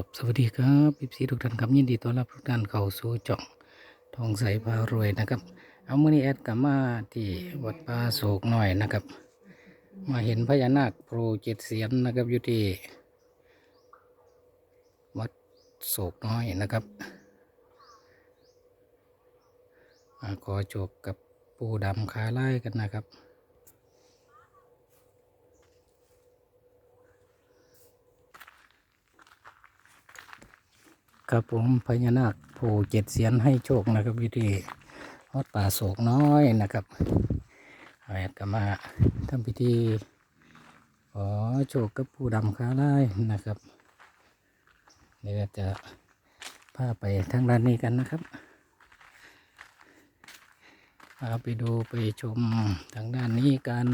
ครับสวัสดีครับพี่ซีทุกท่านครับยินดีต้อนรับทุกท่านเข้าสู่จ่องทองใสพารวยนะครับ เอามื่อนี้แอดกลับมาที่วัดป่าโศกหน่อยนะครับ มาเห็นพญานาคโผล่เจ็ดเสียนนะครับอยู่ที่วัดโศกน้อยนะครับมาขอจบกับปูดำขาไล่กันนะครับ ครับผมพญานาคโผล่เจ็ดเสียนให้โชคนะครับวิธีวัดป่าโศกน้อยนะครับแอดก็มาทำพิธีขอโชคกับผู้ดำค้าไล่นะครับเดี๋ยวจะพาไปทางด้านนี้กันนะครับพาไปดูไปชมทางด้านนี้กัน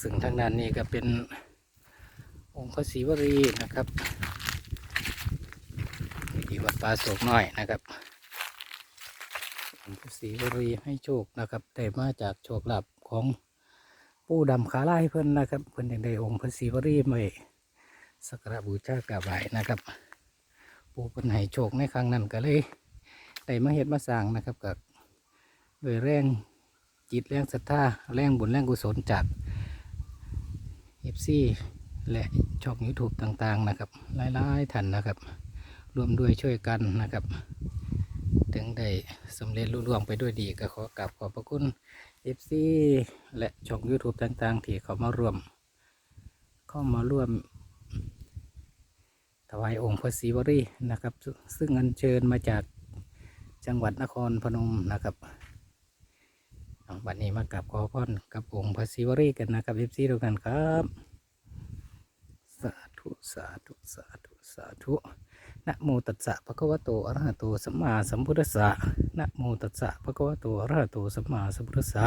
ซึ่งทางด้านนี้ก็เป็นองค์พระศิวรีนะครับที่วัดป่าโศกน้อยนะครับองค์พระศิวรีให้โชคนะครับแต่มาจากโชคลาภของปู่ดำขาไล่เพิ่อนนะครับ เพิ่อนยังได้องค์พระศิวรีมาสักการะบูชากราบไหวนะครับปู่เพิ่นให้โชคในครั้งนั้นก็เลยได้มาเฮ็ดมาสร้างนะครับกับโดวยแรงจิตแรงศรัทธาแรงบุญแรงกุศลจาก เอฟซีและช่อง YouTube ต่างๆนะครับหลายๆท่านนะครับ ร่วมด้วยช่วยกันนะครับ ถึงได้สำเร็จรุ่ร่วงไปด้วยดีก็ขอกราบขอบพระคุณเอฟซีและช่อง YouTube ต่างๆ ที่เขามาร่วม เข้ามาร่วมถวายองค์พระศิวรีนะครับ ซึ่งอัญเชิญมาจากจังหวัดนครพนมนะครับ วันนี้มากราบขอพรกับองค์พระศิวรีกันนะครับเอฟซีทุกท่านครับ สาธุสาธุสาธุสาธุนะโมตัสสะภะคะวะโตอะระหะโตสัมมาสัมพุทธัสสะนะโมตัสสะภะคะวะโตอะระหะโตสัมมาสัมพุทธัสสะ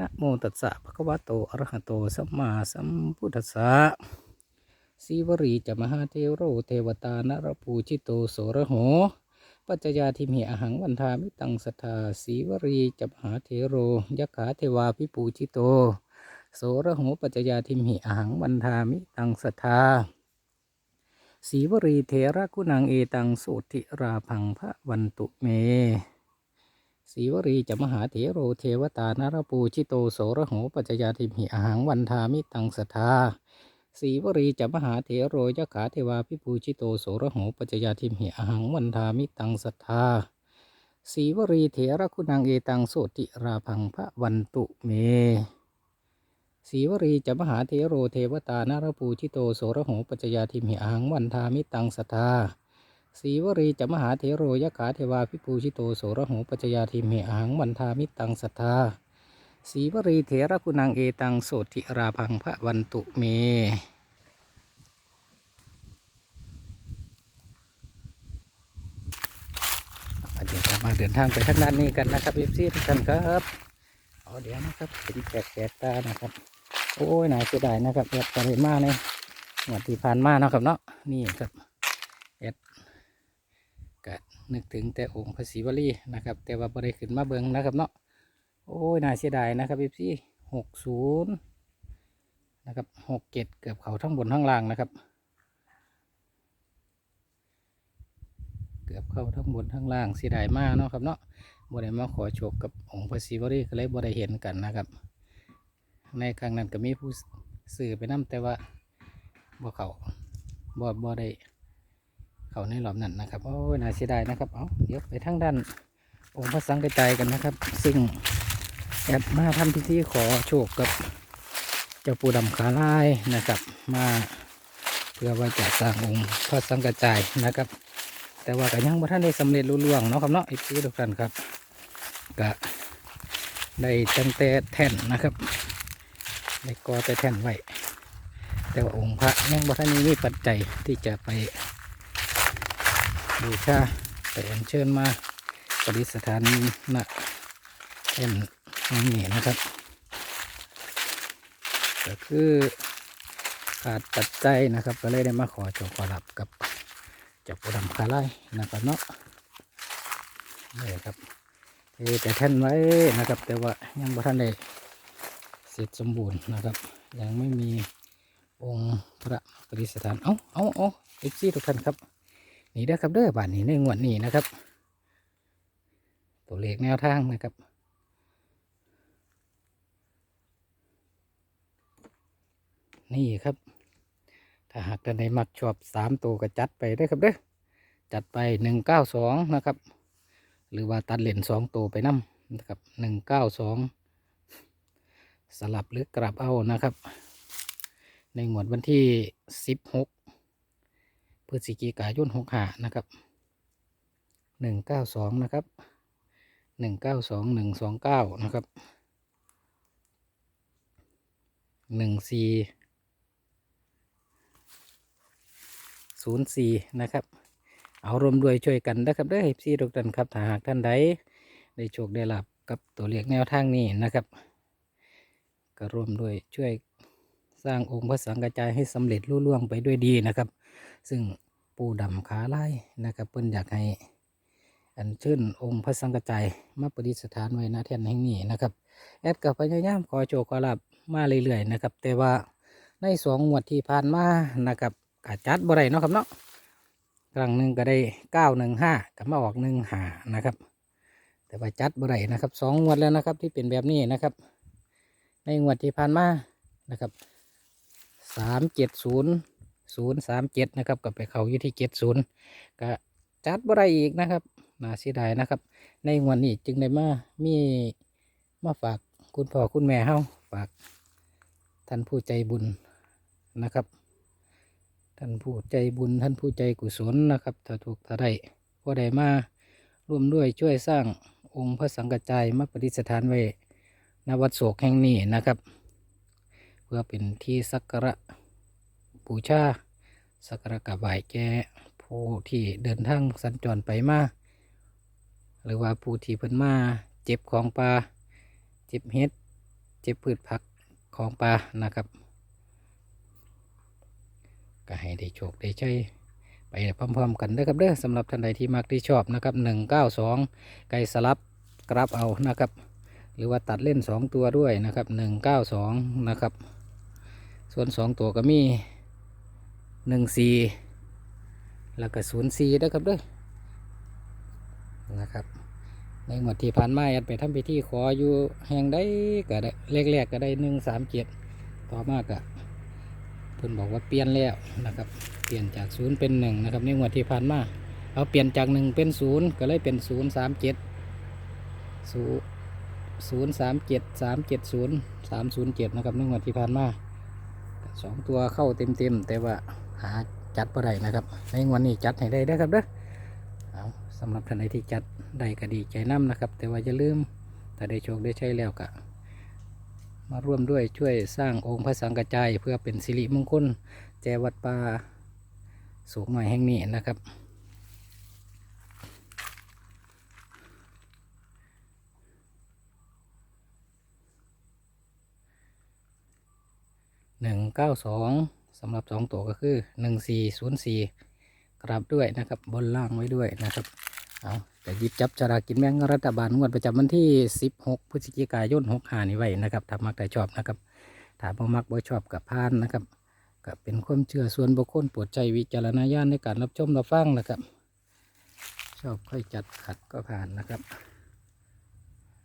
นะโมตัสสะภะคะวะโตอะระหะโตสัมมาสัมพุทธัสสะสีวรีจะมหาเทโรเทวตานรปูชิโตโสระโห ปัจจยาทิมหิอหังวันทามิตังสทธาสีวรีจับหาเทโรยักขาเทวาพิปูชิโต โสระโหปัจจยาทิมหิอหังวันทามิตังสทธาสีวรีเทระกุนังเอตังสุติราพังพระวันตุเมสีวรีจะมหาเถโรเทวตานารปูชิโตโสระโหปัจจยาทิมหิอหังวันทามิตังสทธา สีวรีจะมหาเถโรยะขาเทวาพิปูชิโตโสระโหปัจจยาทิมหิอหังวันทามิตังสัทธาสีวรีเถระคุณังเอตังโสติราพังพระวันตุเมสีวรีจะมหาเถโรเทวตานารปูชิโตโสระโหปัจจยาทิมหิอหังวันทามิตังสัทธาสีวรีจะมหาเถโรยะขาเทวาพิปูชิโตโสระโหปัจจยาทิมหิอหังวันทามิตังสัทธา สีวรีเถระคุณังเอตังโสติราพังพระวันตุเม เดี๋ยวเรามาเดินทางไปทางด้านนี้กันนะครับเอฟซีทุกท่านครับเอาเดี๋ยวนะครับเป็นแปลกแปลกตานะครับ โอ้ยน่าเสียดายนะครับแอดไปเลยมากเลยหวดที่ผ่านมาเนาะครับเนาะนี่ครับแอดก็นึกถึงแต่องค์พระศิวลีนะครับ แต่ว่าบ่ได้ขึ้นมาเบิงนะครับเนาะ โอ้ยน่าเสียดายนะครับเอฟซีหกศูนย์นะครับหกเจ็ดเกือบเขาทั้งบนทั้งล่างนะครับ เกือบเข้าทั้งบนทั้งล่างเสียดายมากเนาะครับเนาะบ่ได้มาขอโชคกับองค์พระศิวรีก็เลยบ่ได้เห็นกันนะครับ ในครั้งนั้นก็มีผู้สื่อไปนํแต่ว่าบ่เขาบ่บ่ได้เขาในรอบนั้นนะครับโอ้ยน่าเสียดายนะครับเอาเดี๋ยวไปทางด้านองค์พระสังฆจายกันนะครับ ซึ่ง แอบมาทำพิธีขอโชคกับเจ้าปู่ดำขาลายนะครับ มาเพื่อว่าจะสร้างองค์พระสังฆจายนะครับ แต่ว่าก็ยังบ่ท่านได้สำเร็จรุ่ล่วงเนาะครับเนาะอีกทีทุกท่านครับก็ได้ตั้งแต่แท่นนะครับได้กอแต่แท่นไว้แต่ว่าองค์พระยังบ่ท่านนี้มีปัจจัยที่จะไปบูชาไปอัญเชิญมาประดิษฐานณแท่นตรง นี้นะครับ ก็คือขาดปัจจัยนะครับ ก็เลยได้มาขอโชคขอรับกับเจ้าปูดำคาไล่นะครับเนาะนี่ครับเทแต่แท่นไว้นะครับ แต่ว่ายังบ่ทันได้เสร็จสมบูรณ์นะครับ ยังไม่มีองค์พระปริสถานเอาเอาเอาเอฟซีทุกท่านครับนี่นะครับเด้อบ้านนี้ในงวดนี้นะครับ ตัวเลขแนวทางนะครับ นี่ครับ ถ้าหากท่านใดมักชอบสามตัวก็จัดไปได้ครับเด้อจัดไปหนึ่งเก้าสองนะครับ หรือว่าตัดเหรียญสองตัวไปนํนะครับหนึ่งเก้าสองสลับหรือกลับเอานะครับ ในงวดวันที่สิบหกพฤศจิกายนหกหานะครับหนึ่งเก้าสองนะครับหนึ่งเก้าสองหนึ่งสองเก้านะครับหนึ่งสี่ ศูนย์สี่นะครับ เอารวมด้วยช่วยกันนะครับเด้อพี่ทุกท่านครับถ้าหากท่านใดได้โชคได้ลาบกับตัวเลขแนวทางนี้นะครับก็ร่วมด้วยช่วยสร้างองค์พระสังฆจายให้สำเร็จรุ่ล่วงไปด้วยดีนะครับ ซึ่งปูดำขาไล่นะครับ เพิ่นอยากให้อันเชิญองค์พระสังฆจายมาประดิษฐานไว้ณแท่นแห่งนี้นะครับ แอดกับพยายามขอโชคขอลาบมาเรื่อยๆนะครับ แต่ว่าในสองงวดที่ผ่านมานะครับ กาจัดบ่ได้เนาะครับเนาะครั้งหนึ่งก็ได้เก้าหนึ่งห้ากับมาออกหนึ่งหานะครับ แต่ว่าจัดบ่ได้นะครับสองงวดแล้วนะครับที่เป็นแบบนี้นะครับ ในงวดที่ผ่านมานะครับสามเจ็ดศูนย์ศูนย์สามเจ็ดนะครับก็ไปเขาอยู่ที่เจ็ดศูนย์ก็จัดบ่ได้อีกนะครับน่าเสียดายนะครับ ในงวดนี้จึงได้มามีมาฝากคุณพ่อคุณแม่เฮาฝากท่านผู้ใจบุญนะครับ ท่านผู้ใจบุญท่านผู้ใจกุศลนะครับถ้าถูกถ้าได้ก็ได้มาร่วมด้วยช่วยสร้างองค์พระสังฆจจายมาประดิษฐานไว้ณวัดโศกแห่งนี้นะครับ เพื่อเป็นที่สักการะบูชาสักการะกราบไหว้แก่ผู้ที่เดินทางสัญจรไปมาหรือว่าผู้ที่เพิ่นมาเจ็บของปลาเจ็บเห็ด เจ็บพืชผักของปลานะครับ ก็ให้ได้โชคได้ใช้ไปพร้อมๆกันเด้อครับเด้อสำหรับท่านใดที่มักที่ชอบนะครับหนึ่งเก้าสองไก่สลับกรับเอานะครับ หรือว่าตัดเล่นสองตัวด้วยนะครับหนึ่งเก้าสองนะครับ ส่วนสองตัวก็มีหนึ่งสี่แล้วก็ศูนย์สี่นะครับเด้อนะครับในงวดที่ผ่านมาแอดไปทำพิธีขออยู่แห่งใดก็ได้แรกๆก็ได้หนึ่งสามเจ็ดต่อมากะเพิ่นบอกว่าเปลี่ยนแล้วนะครับ เปลี่ยนจากศูนย์เป็นหนึ่งนะครับในงวดที่ผ่านมาเอาเปลี่ยนจากหนึ่งเป็นศูนย์ก็เลยเป็นศูนย์สามเจ็ดศูนย์สามเจ็ดสามเจ็ดศูนย์สามศูนย์เจ็ดนะครับในงวดที่ผ่านมาสองตัวเข้าเต็มเต็มแต่ว่าหาจัดบ่ได้นะครับ ในงวดนี้จัดให้ได้เด้ครับเด้อเอาสำหรับท่านใดที่จัดได้ก็ดีใจน้ำนะครับ แต่ว่าอย่าลืมถ้าได้โชคได้ใช้แล้วก็ มาร่วมด้วยช่วยสร้างองค์พระสังฆจายเพื่อเป็นสิริมงคลแจวัดป่าสูงใหม่แห่งนี้นะครับ หนึ่งเก้าสองสำหรับสองตัวก็คือหนึ่งสี่ศูนย์สี่กราบด้วยนะครับ บนล่างไว้ด้วยนะครับ เอา แต่หยิบจับจารากินแมงรัฐบาลงวดประจำวันที่ 16 พฤศจิกายน65นี้ไว้นะครับถ้ามักแต่ชอบนะครับถ้าบ่มักบ่ชอบกับพานนะครับก็เป็นความเชื่อส่วนบุคคลโปรดใจวิจารณญาณในการรับชมรับฟังนะครับ ชอบค่อยจัดขัดก็ผ่านนะครับ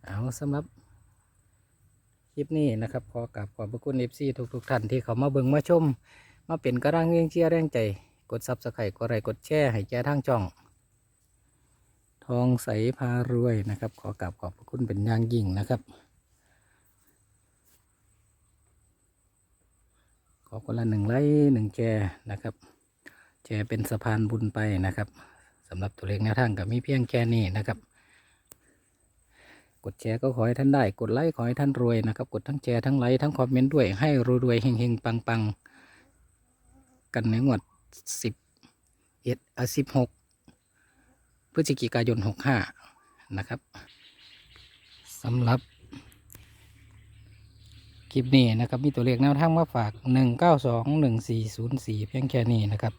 เอาสำหรับคลิปนี้นะครับขอกราบขอบพระคุณเอฟซีทุกๆท่านที่เขามาเบิ่งมาชม มาเป็นกระรังเรียงเชียร์แรงใจ กดซับสไครต์กดไลค์กดแชร์ให้แก่ทางช่อง องใสพารวยนะครับ ขอกราบขอบพระคุณเป็นอย่างยิ่งนะครับ ขอคนละหนึ่งไลค์หนึ่งแชร์นะครับ แชร์เป็นสะพานบุญไปนะครับสำหรับตัวเลขแนวทางก็มีเพียงแค่นี้นะครับ กดแชร์ก็ขอให้ท่านได้ กดไลค์ขอให้ท่านรวยนะครับ กดทั้งแชร์ทั้งไลค์ทั้งคอมเมนต์ด้วยให้รวยๆเฮงๆปังๆ กันในงวดสิบเอ็ดอะสิบหก พฤศจิกายนหกห้านะครับสำหรับ คลิปนี้นะครับ มีตัวเลขแนวทางมาฝากหนึ่งเก้าสองหนึ่งสี่ศูนย์สี่เพียงแค่นี้นะครับ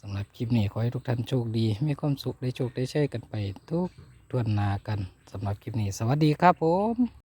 สำหรับคลิปนี้ขอให้ทุกท่านโชคดี มีความสุขได้โชคได้ใช้กันไปทุกทวนนากันสำหรับคลิปนี้ สวัสดีครับผม